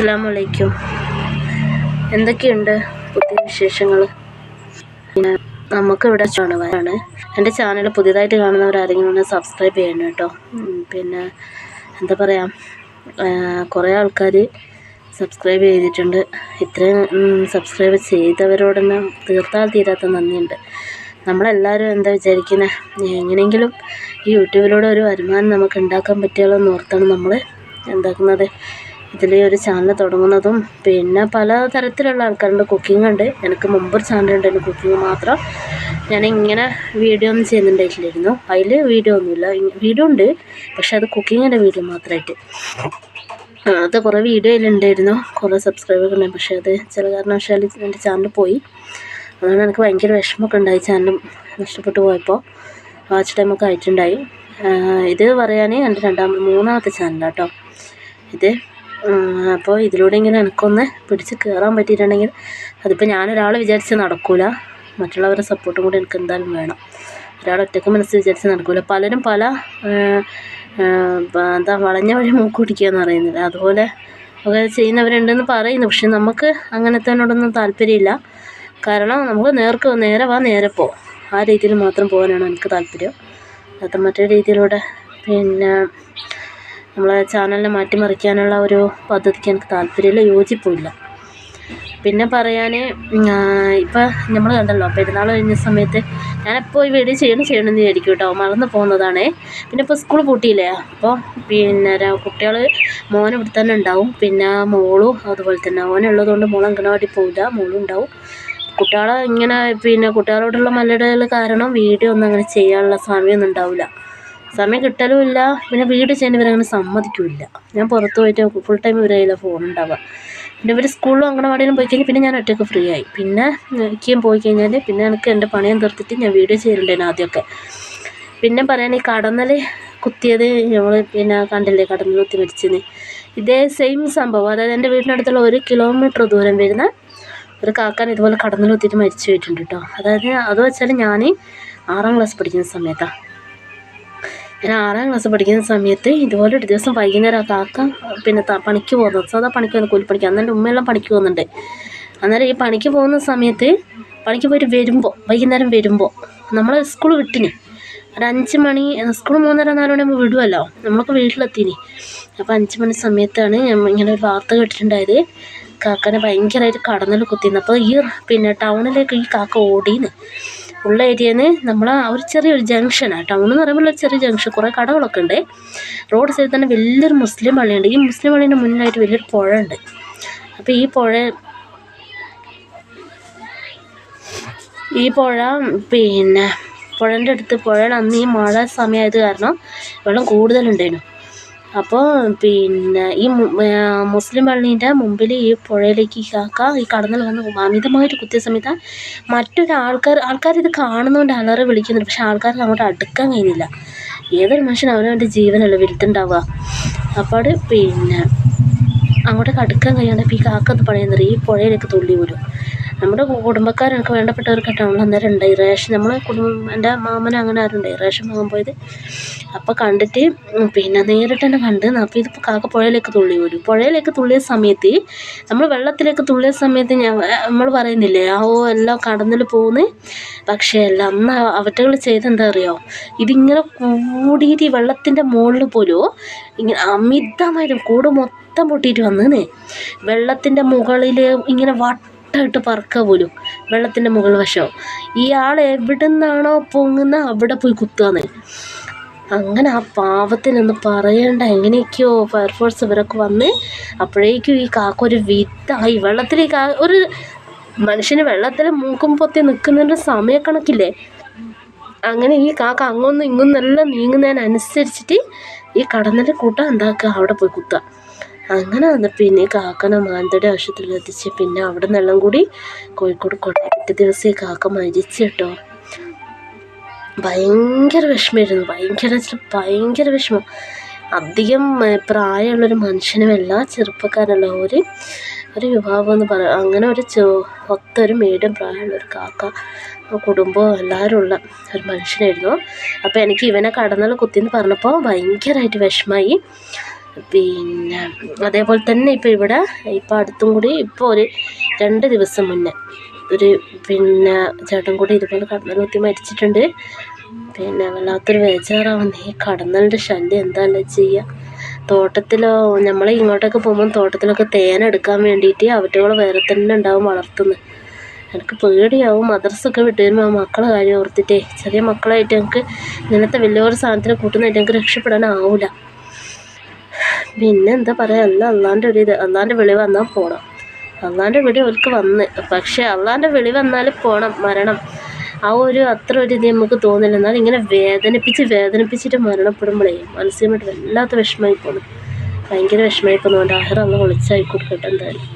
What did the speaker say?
അസ്സാം വലൈക്കും എന്തൊക്കെയുണ്ട് പുതിയ വിശേഷങ്ങൾ നമുക്കിവിടെ ചുണവാണ് എന്റെ ചാനൽ പുതിയതായിട്ട് കാണുന്നവരാരെങ്കിലും ഒന്ന് സബ്സ്ക്രൈബ് ചെയ്യണം കേട്ടോ. പിന്നെ എന്താ പറയുക കുറേ ആൾക്കാർ സബ്സ്ക്രൈബ് ചെയ്തിട്ടുണ്ട്. ഇത്രയും സബ്സ്ക്രൈബ് ചെയ്തവരോടൊന്ന് തീർത്താൽ തീരാത്ത നന്ദിയുണ്ട്. നമ്മളെല്ലാവരും എന്താ വിചാരിക്കുന്നത് എങ്ങനെയെങ്കിലും ഈ യൂട്യൂബിലൂടെ ഒരു വരുമാനം നമുക്ക് ഉണ്ടാക്കാൻ പറ്റിയാലോ എന്ന് ഓർത്താണ് നമ്മൾ എന്താക്കുന്നത്. ഇതിൽ ഒരു ചാനൽ തുടങ്ങുന്നതും പിന്നെ പല തരത്തിലുള്ള ആൾക്കാരുണ്ട്. കുക്കിംഗ് ഉണ്ട്. എനിക്ക് മുമ്പൊരു ചാനൽ ഉണ്ടായിരുന്നു കുക്കിംഗ് മാത്രം. ഞാൻ ഇങ്ങനെ വീഡിയോ ഒന്നും ചെയ്യുന്നുണ്ടായിട്ടില്ലായിരുന്നു. അതിൽ വീഡിയോ ഒന്നുമില്ല. വീഡിയോ ഉണ്ട്. പക്ഷെ അത് കുക്കിങ്ങിന്റെ വീഡിയോ മാത്രമായിട്ട് അത് കുറേ വീഡിയോ അതിലുണ്ടായിരുന്നു കുറേ സബ്സ്ക്രൈബർ ഉണ്ടായി പക്ഷെ അത് ചില കാരണവശാൽ എന്റെ ചാനൽ പോയി. അതുകൊണ്ട് എനിക്ക് ഭയങ്കര വിഷമമൊക്കെ ഉണ്ടായി ചാനൽ നഷ്ടപ്പെട്ടു പോയപ്പോൾ വാച്ച് ടൈമൊക്കെ ആയിട്ടുണ്ടായി. ഇത് പറയാൻ എന്റെ രണ്ടാമത് മൂന്നാമത്തെ ചാനലാണ് കേട്ടോ ഇത് അപ്പോൾ ഇതിലൂടെ ഇങ്ങനെ എനിക്കൊന്ന് പിടിച്ച് കയറാൻ പറ്റിയിട്ടുണ്ടെങ്കിൽ അതിപ്പോൾ ഞാനൊരാൾ വിചാരിച്ച് നടക്കില്ല മറ്റുള്ളവരുടെ സപ്പോർട്ടും കൂടി എനിക്ക് എന്തായാലും വേണം. ഒരാൾ ഒറ്റയ്ക്ക് മനസ്സ് വിചാരിച്ച് നടക്കില്ല പലരും പല എന്താ വളഞ്ഞ വഴി മൂക്കുപിടിക്കുക എന്ന് പറയുന്നത്. അതുപോലെ ഒക്കെ ചെയ്യുന്നവരുണ്ടെന്ന് പറയുന്നു. പക്ഷെ നമുക്ക് അങ്ങനത്തേനോടൊന്നും താല്പര്യമില്ല. കാരണം നമുക്ക് നേർക്ക് നേരെ വാ നേരെ പോ. ആ രീതിയിൽ മാത്രം പോകാനാണ് എനിക്ക് താല്പര്യം. അത് മറ്റേ രീതിയിലൂടെ. പിന്നെ നമ്മളെ ചാനലിനെ മാറ്റിമറിക്കാനുള്ള ഒരു പദ്ധതിക്ക് എനിക്ക് താല്പര്യമില്ല യോജിപ്പുമില്ല. പിന്നെ പറയാൻ ഇപ്പം നമ്മൾ കണ്ടല്ലോ പെരുന്നാൾ കഴിഞ്ഞ സമയത്ത് ഞാനെപ്പോൾ ഈ വീഡിയോ ചെയ്യണം ചെയ്യണമെന്ന് വിചാരിക്കും കേട്ടോ മറന്നു പോകുന്നതാണേ. പിന്നെ ഇപ്പോൾ സ്കൂൾ പൂട്ടിയില്ലേ അപ്പോൾ പിന്നെ കുട്ടികൾ മോനെ ഇവിടെ തന്നെ ഉണ്ടാവും പിന്നെ മോളും അതുപോലെ തന്നെ മോനുള്ളതുകൊണ്ട് മോൾ അംഗനവാടി പോവില്ല മോളും ഉണ്ടാവും. കുട്ടികളെ ഇങ്ങനെ പിന്നെ കുട്ടികളോടുള്ള മല്ലടകൾ കാരണം വീഡിയോ ഒന്നും അങ്ങനെ ചെയ്യാനുള്ള സമയമൊന്നും ഉണ്ടാവില്ല. സമയം കിട്ടലുമില്ല പിന്നെ വീട് ചെയ്യാൻ ഇവരങ്ങനെ സമ്മതിക്കില്ല. ഞാൻ പുറത്ത് പോയിട്ട് ഫുൾ ടൈം ഇവരെ ഫോൺ ഉണ്ടാവുക. പിന്നെ ഇവർ സ്കൂളിലും അംഗനവാടിയിലും പോയി കഴിഞ്ഞാൽ പിന്നെ ഞാൻ ഒറ്റയ്ക്ക് ഫ്രീ ആയി. പിന്നെ എനിക്കും പോയി കഴിഞ്ഞാൽ പിന്നെ എനിക്ക് എന്റെ പണിയും തീർത്തിട്ട് ഞാൻ വീഡിയോ ചെയ്യലുണ്ടായിരുന്നു ആദ്യമൊക്കെ. പിന്നെ പറയാൻ ഈ കടന്നൽ കുത്തിയത് നമ്മൾ പിന്നെ കണ്ടില്ലേ കടന്നൽ കുത്തി മരിച്ചത്. ഇതേ സെയിം സംഭവം. അതായത് എന്റെ വീടിനടുത്തുള്ള ഒരു കിലോമീറ്റർ ദൂരം വരുന്ന ഒരു കാക്കാൻ ഇതുപോലെ കടന്നൽ കുത്തിയിട്ട് മരിച്ചു പോയിട്ടുണ്ട് കേട്ടോ അതായത് അത് വെച്ചാൽ ഞാൻ ആറാം ക്ലാസ് പഠിക്കുന്ന സമയത്താണ് ഞാൻ ആറാം ക്ലാസ് പഠിക്കുന്ന സമയത്ത് ഇതുപോലെ ഒരു ദിവസം വൈകുന്നേരം കാക്ക പിന്നെ പണിക്ക് പോകുന്നത് സാധാ പണിക്ക് പോകുന്ന കൂലിപ്പണിക്ക്. അന്ന് ഉമ്മയെല്ലാം പണിക്ക് പോകുന്നുണ്ട്. അന്നേരം ഈ പണിക്ക് പോകുന്ന സമയത്ത് പണിക്ക് പോയിട്ട് വരുമ്പോൾ വൈകുന്നേരം വരുമ്പോൾ നമ്മൾ സ്കൂൾ വിട്ടിന്. ഒരു അഞ്ച് മണി സ്കൂൾ മൂന്നര നാല് മണി വിടുമല്ലോ നമ്മളൊക്കെ വീട്ടിലെത്തിനി. അപ്പോൾ അഞ്ച് മണി സമയത്താണ് ഇങ്ങനെ ഒരു വാർത്ത കേട്ടിട്ടുണ്ടായത്. കാക്കനെ ഭയങ്കരമായിട്ട് കടന്നൽ കുത്തിന്ന്. അപ്പോൾ ഈ പിന്നെ ടൗണിലേക്ക് ഈ കാക്ക ഓടീന്ന്. ഉള്ള ഏരിയയിൽ നിന്ന് നമ്മൾ ഒരു ചെറിയൊരു ജംഗ്ഷനാണ് ടൗൺ എന്ന് പറയുമ്പോൾ ഒരു ചെറിയ ജംഗ്ഷൻ കുറേ കടകളൊക്കെ ഉണ്ട്. റോഡ് സൈഡിൽ തന്നെ വലിയൊരു മുസ്ലിം പള്ളിയുണ്ട്. ഈ മുസ്ലിം പള്ളീന്റെ മുന്നിലായിട്ട് വലിയൊരു പുഴ ഉണ്ട് അപ്പോൾ ഈ പുഴ ഈ പുഴ പിന്നെ പുഴന്റെ അടുത്ത് പുഴയുടെ അന്ന് ഈ മഴ സമയമായത് കാരണം വെള്ളം കൂടുതലുണ്ടായിരുന്നു. അപ്പോൾ പിന്നെ ഈ മുസ്ലിം പള്ളീന്റെ മുമ്പിൽ ഈ പുഴയിലേക്ക് ഈ കാക്ക ഈ കടന്നൽ വന്ന് അമിതമായിട്ട് കുത്തിയ സമയത്ത് മറ്റൊരു ആൾക്കാർ ആൾക്കാർ ഇത് കാണുന്നതുകൊണ്ട് അലറി വിളിക്കുന്നുണ്ട്. പക്ഷേ ആൾക്കാർ അങ്ങോട്ട് അടുക്കാൻ കഴിയുന്നില്ല. ഏതൊരു മനുഷ്യനും അവനവന്റെ ജീവനല്ല വിരുത്തുണ്ടാവുക അപ്പോൾ പിന്നെ അങ്ങോട്ടേക്ക് അടുക്കാൻ കഴിയാണ്ട് ഈ കാക്ക എന്ന് പറയുന്നത് ഈ പുഴയിലേക്ക് തുള്ളി വരും നമ്മുടെ കുടുംബക്കാരൊക്കെ വേണ്ടപ്പെട്ടവർക്കൊക്കെ നമ്മൾ അന്നേരം ഉണ്ടായി റേഷൻ നമ്മളെ കുടുംബം എന്റെ മാമൻ അങ്ങനെ ആരുണ്ടായി റേഷൻ വാങ്ങാൻ പോയത്. അപ്പോൾ കണ്ടിട്ട് പിന്നെ നേരിട്ട് തന്നെ കണ്ട് അപ്പോൾ ഇത് കാക്ക പുഴയിലേക്ക് തുള്ളി വരും പുഴയിലേക്ക് തുള്ളിയ സമയത്ത് നമ്മൾ വെള്ളത്തിലേക്ക് തുള്ളിയ സമയത്ത് ഞാൻ നമ്മൾ പറയുന്നില്ലേ ആ ഓ എല്ലാം കടന്നിൽ പോകുന്നു പക്ഷേ അല്ല അന്ന് അവറ്റകൾ ചെയ്തെന്താ അറിയോ? ഇതിങ്ങനെ കൂടിയിട്ട് ഈ വെള്ളത്തിന്റെ മുകളിൽ പോലും ഇങ്ങനെ അമിതമായിട്ട് കൂട് മൊത്തം പൊട്ടിയിട്ട് വന്നേ വെള്ളത്തിന്റെ മുകളിൽ ഇങ്ങനെ വട്ടമായിട്ട് പറക്കുക പോലും വെള്ളത്തിന്റെ മുകൾ വശം. ഇയാൾ എവിടെ നിന്നാണോ പൊങ്ങുന്ന അവിടെ പോയി കുത്തുകയെന്ന് അങ്ങനെ ആ പാവത്തിനൊന്ന് പറയണ്ട എങ്ങനെയൊക്കെയോ ഫയർഫോഴ്സ് ഇവരൊക്കെ വന്ന് അപ്പോഴേക്കും ഈ കാക്ക ഒരു വിത്തായി വെള്ളത്തിൽ ഈ കാ ഒരു മനുഷ്യന് വെള്ളത്തിൽ മൂക്കും പൊത്തി നിൽക്കുന്നതിന്റെ സമയക്കണക്കില്ലേ? അങ്ങനെ ഈ കാക്ക അങ്ങൊന്നും ഇങ്ങൊന്നെല്ലാം നീങ്ങുന്നതിനനുസരിച്ചിട്ട് ഈ കടന്നൽ കൂട്ടം എന്താക്കുക? അവിടെ പോയി കുത്തുക. അങ്ങനെ വന്ന് പിന്നെ കാക്കനെ മാനന്തവാടി ആശുപത്രിയിൽ എത്തിച്ച് പിന്നെ അവിടെ നിന്നെല്ലാം കൂടി കോഴിക്കോട് കൊണ്ട് പിറ്റേ ദിവസം കാക്ക മരിച്ചു കേട്ടോ. ഭയങ്കര വിഷമമായിരുന്നു. ഭയങ്കര ഭയങ്കര വിഷമം. അധികം പ്രായമുള്ളൊരു മനുഷ്യനുമല്ല ചെറുപ്പക്കാരല്ല. ഒരു ഒരു വിഭാഗം എന്ന് പറയാം അങ്ങനെ ഒരു ചോ ഒത്തൊരു മീഡിയം പ്രായമുള്ള ഒരു കാക്ക കുടുംബവും എല്ലാവരും ഉള്ള ഒരു മനുഷ്യനായിരുന്നു. അപ്പോൾ എനിക്ക് ഇവനെ കടന്നുള്ള കുത്തിയെന്ന് പറഞ്ഞപ്പോൾ ഭയങ്കരമായിട്ട് വിഷമമായി. പിന്നെ അതേപോലെ തന്നെ ഇപ്പോൾ ഇവിടെ ഇപ്പോൾ അടുത്തും കൂടി ഇപ്പോൾ ഒരു രണ്ട് ദിവസം മുന്നേ ഒരു പിന്നെ ചേട്ടൻ കൂടി ഇതുപോലെ കടന്നൽ കുത്തി മരിച്ചിട്ടുണ്ട്. പിന്നെ വല്ലാത്തൊരു ബേജാറാവുന്നു. ഈ കടന്നലിന്റെ ശല്യം എന്താണെന്ന് ചെയ്യുക തോട്ടത്തിലോ നമ്മൾ ഇങ്ങോട്ടൊക്കെ പോകുമ്പോൾ തോട്ടത്തിലൊക്കെ തേൻ എടുക്കാൻ വേണ്ടിയിട്ട് അവറ്റകൾ വേറെ തന്നെ ഉണ്ടാവും വളർത്തുന്നത് എനിക്ക് പേടിയാവും. മദ്രസൊക്കെ വിട്ട് വരുമ്പോൾ മക്കളെ കാര്യം ഓർത്തിട്ടേ ചെറിയ മക്കളായിട്ട് എനിക്ക് ഇങ്ങനത്തെ വലിയൊരു സാധനത്തിനെ കൂട്ടുന്നതായിട്ട് എനിക്ക് രക്ഷപ്പെടാനാവില്ല പിന്നെ എന്താ പറയുക എന്നാ അള്ളാന്റെ ഒരു ഇത് അള്ളാന്റെ വിളി വന്നാൽ പോകണം അള്ളാന്റെ വിളി അവർക്ക് വന്ന് പക്ഷേ അള്ളാന്റെ വിളി വന്നാൽ പോകണം മരണം. ആ ഒരു അത്ര ഒരു ഇത് നമുക്ക് തോന്നില്ല. എന്നാൽ ഇങ്ങനെ വേദനിപ്പിച്ച് വേദനിപ്പിച്ചിട്ട് മരണപ്പെടുമ്പോഴേ മത്സ്യമായിട്ട് വല്ലാത്ത വിഷമമായി പോകണം ഭയങ്കര വിഷമമായി പോകുന്നതുകൊണ്ട് ആഹാരം അന്ന് വിളിച്ചായി കൊടുക്കട്ടെ എന്തായാലും.